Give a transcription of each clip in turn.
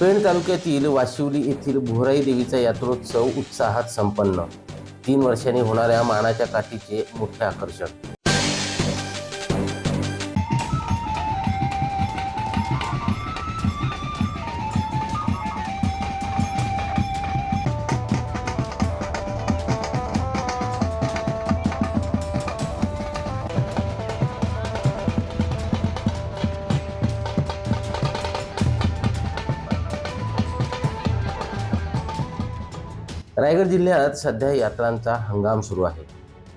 पेण तालुक्यातील वाशिवली येथील भोराई देवीचा यात्रोत्सव उत्साहात संपन्न. तीन वर्षांनी होणाऱ्या मानाच्या काठीचे मोठे आकर्षण. रायगड जिल्ह्यात सध्या यात्रांचा हंगाम सुरू आहे.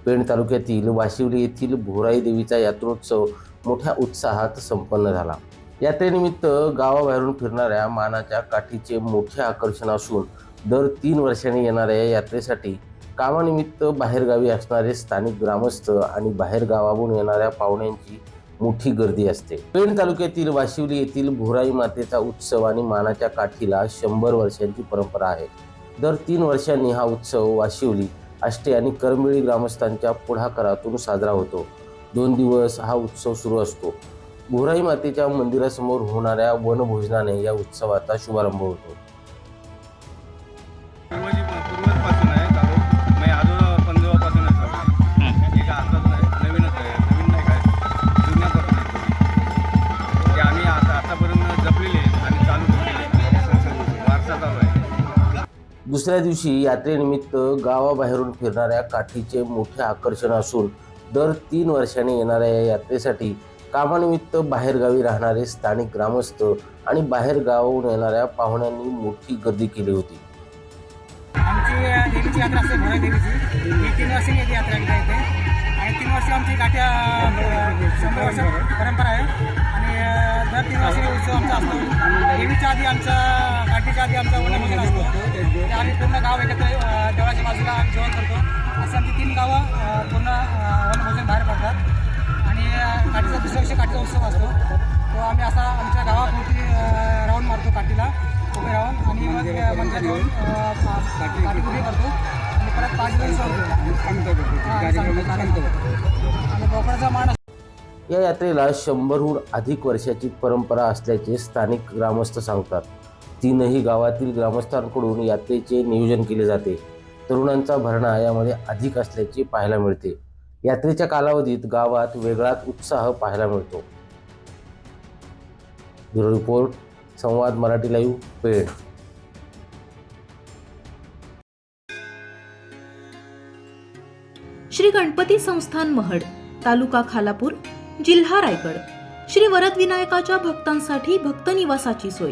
पेण तालुक्यातील वाशिवली येथील भोराई देवीचा यात्रोत्सव मोठ्या उत्साहात संपन्न झाला. यात्रेनिमित्त गावाबाहेरून फिरणाऱ्या मानाच्या काठीचे मोठे आकर्षण असून दर तीन वर्षांनी येणाऱ्या या यात्रेसाठी कामानिमित्त बाहेरगावी असणारे स्थानिक ग्रामस्थ आणि बाहेरगावाहून येणाऱ्या पाहुण्यांची मोठी गर्दी असते. पेण तालुक्यातील वाशिवली येथील भोराई मातेचा उत्सव आणि मानाच्या काठीला शंभर वर्षांची परंपरा आहे. दर तीन वर्षांनी हा उत्सव वाशिवली आष्टे आणि करमिळी ग्रामस्थांच्या पुढाकारातून साजरा होतो. दोन दिवस हा उत्सव सुरू असतो. भोराई मातेच्या मंदिरासमोर होणाऱ्या वनभोजनाने या उत्सवाचा शुभारंभ होतो. दुसऱ्या दिवशी यात्रेनिमित्त गावाबाहेरून फिरणाऱ्या काठीचे मोठे आकर्षण असून दर तीन वर्षांनी येणाऱ्या या यात्रेसाठी कामानिमित्त बाहेरगावी राहणारे स्थानिक ग्रामस्थ आणि बाहेरगावाहून येणाऱ्या पाहुण्यांनी मोठी गर्दी केली होती. आमची देवीची यात्रा असते भोरा देवीची. ही तीन वर्षी येते यात्रा एकदा येते आणि तीन वर्ष आमची गाठ्या शंभर वर्ष परंपरा आहे. आणि दर तीन वर्षी उत्सव आमचा असतो. देवीच्या आधी आमचा गाठीच्या आधी आमचा वनभोजन असतो आणि आम्ही पूर्ण गाव एकत्र देवळाच्या बाजूला आम्ही जेवण करतो. असे आमची तीन गावं पूर्ण वनभोजन बाहेर पडतात. आणि काठीचा दुसऱ्या दिवशी काठीचा उत्सव असतो. तो आम्ही असा आमच्या गावाभोवती राऊंड मारतो काठीला. उभे राहून आणि मग मंदिरात येऊन काठी उभी करतो. आणि परत पाच दिवस आणि बोकडाचा मान या यात्रेला शंभरहून अधिक वर्षाची परंपरा असल्याचे स्थानिक ग्रामस्थ सांगतात. तीनही गावातील ग्रामस्थांकडून यात्रेचे नियोजन केले जाते. तरुणांचा भरणा यामध्ये अधिक असल्याचे पाहायला मिळते. यात्रेच्या कालावधीत गावात वेगळाच उत्साह पाहायला मिळतो. Bureau report Samvad Marathi live paid Shri Ganpati Sansthan Mahad तालुका खालापूर जिल्हा रायगड. श्री वरदविनायकाच्या भक्तांसाठी भक्त निवासाची सोय.